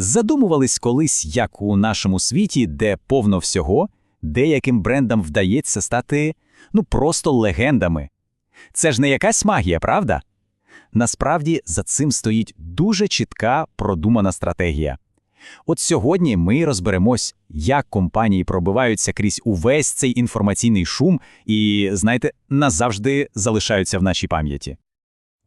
Задумувались колись, як у нашому світі, де повно всього, деяким брендам вдається стати ну просто легендами. Це ж не якась магія, правда? Насправді за цим стоїть дуже чітка продумана стратегія. От сьогодні ми розберемось, як компанії пробиваються крізь увесь цей інформаційний шум і, знаєте, назавжди залишаються в нашій пам'яті.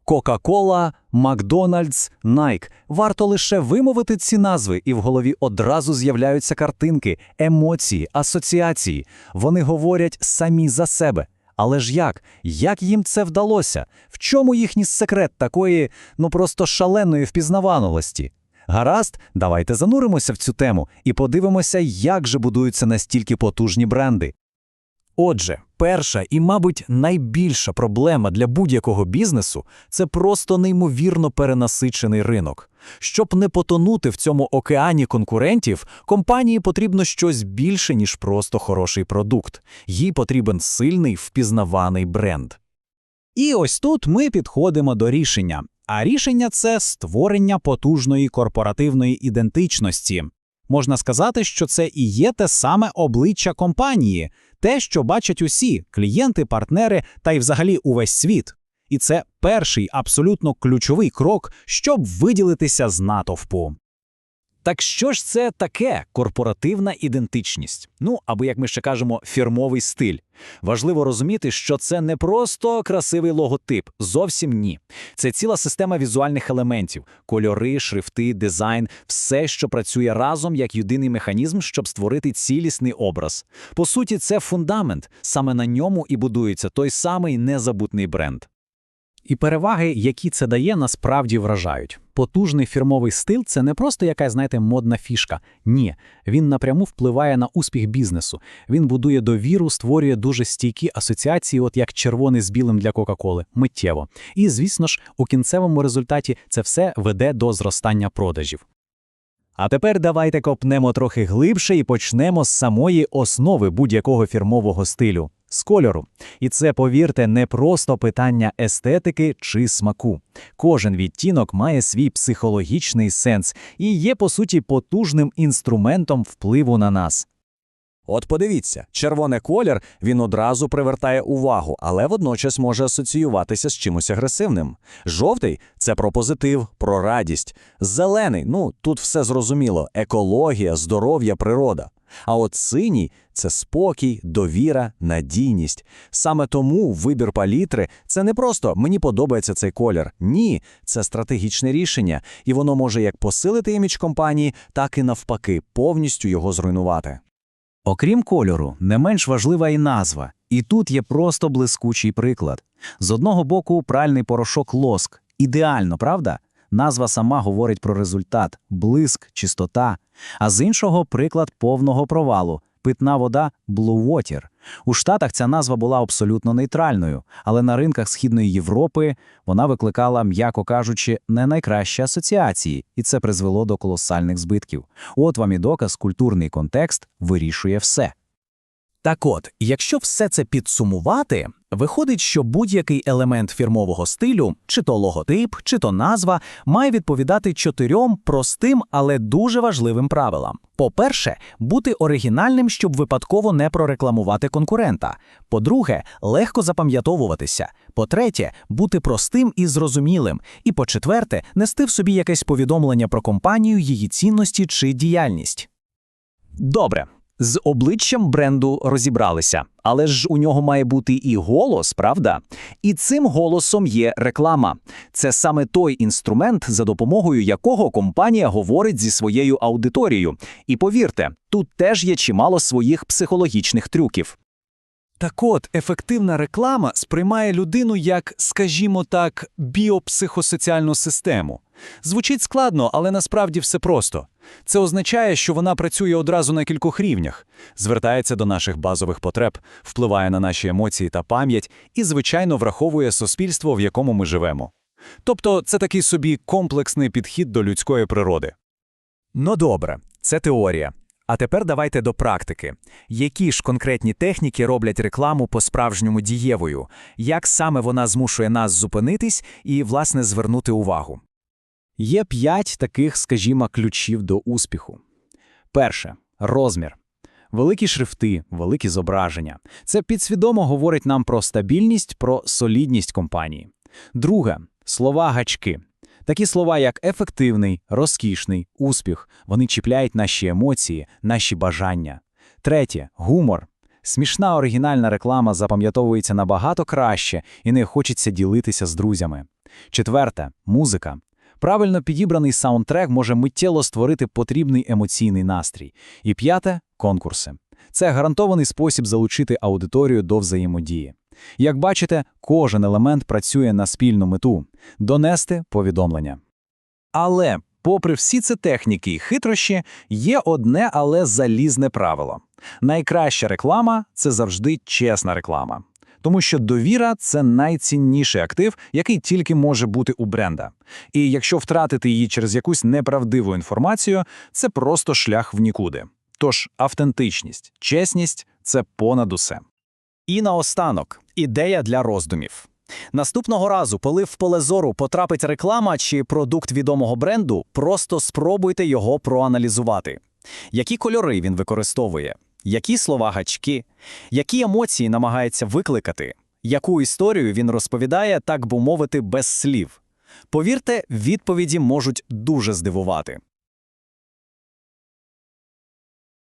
Кока-кола, Макдональдс, Найк. Варто лише вимовити ці назви, і в голові одразу з'являються картинки, емоції, асоціації. Вони говорять самі за себе. Але ж як? Як їм це вдалося? В чому їхній секрет такої, ну просто шаленої впізнаваності? Гаразд, давайте зануримося в цю тему і подивимося, як же будуються настільки потужні бренди. Отже, перша і, мабуть, найбільша проблема для будь-якого бізнесу це просто неймовірно перенасичений ринок. Щоб не потонути в цьому океані конкурентів, компанії потрібно щось більше, ніж просто хороший продукт. Їй потрібен сильний впізнаваний бренд. І ось тут ми підходимо до рішення. А рішення це створення потужної корпоративної ідентичності. Можна сказати, що це і є те саме обличчя компанії, те, що бачать усі клієнти, партнери та й взагалі увесь світ. І це перший абсолютно ключовий крок, щоб виділитися з натовпу. Так що ж це таке корпоративна ідентичність? Ну або, як ми ще кажемо, фірмовий стиль. Важливо розуміти, що це не просто красивий логотип, зовсім ні. Це ціла система візуальних елементів: кольори, шрифти, дизайн, все, що працює разом як єдиний механізм, щоб створити цілісний образ. По суті, це фундамент. Саме на ньому і будується той самий незабутний бренд. І переваги, які це дає, насправді вражають. Потужний фірмовий стиль це не просто якась, знаєте, модна фішка. Ні, він напряму впливає на успіх бізнесу. Він будує довіру, створює дуже стійкі асоціації, от як червоний з білим для Кока-Коли, миттєво. І, звісно ж, у кінцевому результаті це все веде до зростання продажів. А тепер давайте копнемо трохи глибше і почнемо з самої основи будь-якого фірмового стилю з кольору. І це, повірте, не просто питання естетики чи смаку. Кожен відтінок має свій психологічний сенс і є, по суті, потужним інструментом впливу на нас. От подивіться, червоний колір він одразу привертає увагу, але водночас може асоціюватися з чимось агресивним. Жовтий це про позитив, про радість. Зелений ну тут все зрозуміло: екологія, здоров'я, природа. А от синій це спокій, довіра, надійність. Саме тому вибір палітри це не просто мені подобається цей колір. Ні, це стратегічне рішення, і воно може як посилити імідж компанії, так і навпаки, повністю його зруйнувати. Окрім кольору, не менш важлива і назва. І тут є просто блискучий приклад. З одного боку, пральний порошок лоск. Ідеально, правда? Назва сама говорить про результат, блиск, чистота, а з іншого приклад повного провалу. Питна вода Blue Water. У Штатах ця назва була абсолютно нейтральною, але на ринках Східної Європи вона викликала, м'яко кажучи, не найкращі асоціації, і це призвело до колосальних збитків. От вам і доказ, культурний контекст вирішує все. Так от, якщо все це підсумувати, виходить, що будь-який елемент фірмового стилю, чи то логотип, чи то назва, має відповідати чотирьом простим, але дуже важливим правилам. По-перше, бути оригінальним, щоб випадково не прорекламувати конкурента. По-друге, легко запам'ятовуватися. По-третє, бути простим і зрозумілим. І по-четверте, нести в собі якесь повідомлення про компанію, її цінності чи діяльність. Добре. З обличчям бренду розібралися, але ж у нього має бути і голос, правда? І цим голосом є реклама. Це саме той інструмент, за допомогою якого компанія говорить зі своєю аудиторією. І повірте, тут теж є чимало своїх психологічних трюків. Так от, ефективна реклама сприймає людину як, скажімо так, біопсихосоціальну систему. Звучить складно, але насправді все просто. Це означає, що вона працює одразу на кількох рівнях, звертається до наших базових потреб, впливає на наші емоції та пам'ять і, звичайно, враховує суспільство, в якому ми живемо. Тобто це такий собі комплексний підхід до людської природи. Ну добре, це теорія. А тепер давайте до практики. Які ж конкретні техніки роблять рекламу по-справжньому дієвою? Як саме вона змушує нас зупинитись і, власне, звернути увагу? Є п'ять таких, скажімо, ключів до успіху. Перше розмір. Великі шрифти, великі зображення. Це підсвідомо говорить нам про стабільність, про солідність компанії. Друге слова гачки. Такі слова, як ефективний, розкішний, успіх, вони чіпляють наші емоції, наші бажання. Третє гумор. Смішна оригінальна реклама запам'ятовується набагато краще і не хочеться ділитися з друзями. Четверте музика. Правильно підібраний саундтрек може миттєво створити потрібний емоційний настрій. І п'яте конкурси. Це гарантований спосіб залучити аудиторію до взаємодії. Як бачите, кожен елемент працює на спільну мету донести повідомлення. Але, попри всі ці техніки і хитрощі, є одне, але залізне правило. Найкраща реклама це завжди чесна реклама. Тому що довіра це найцінніший актив, який тільки може бути у бренда. І якщо втратити її через якусь неправдиву інформацію, це просто шлях в нікуди. Тож автентичність, чесність це понад усе. І наостанок ідея для роздумів. Наступного разу, коли в поле зору потрапить реклама чи продукт відомого бренду, просто спробуйте його проаналізувати. Які кольори він використовує, які слова гачки, які емоції намагається викликати, яку історію він розповідає, так би мовити, без слів. Повірте, відповіді можуть дуже здивувати.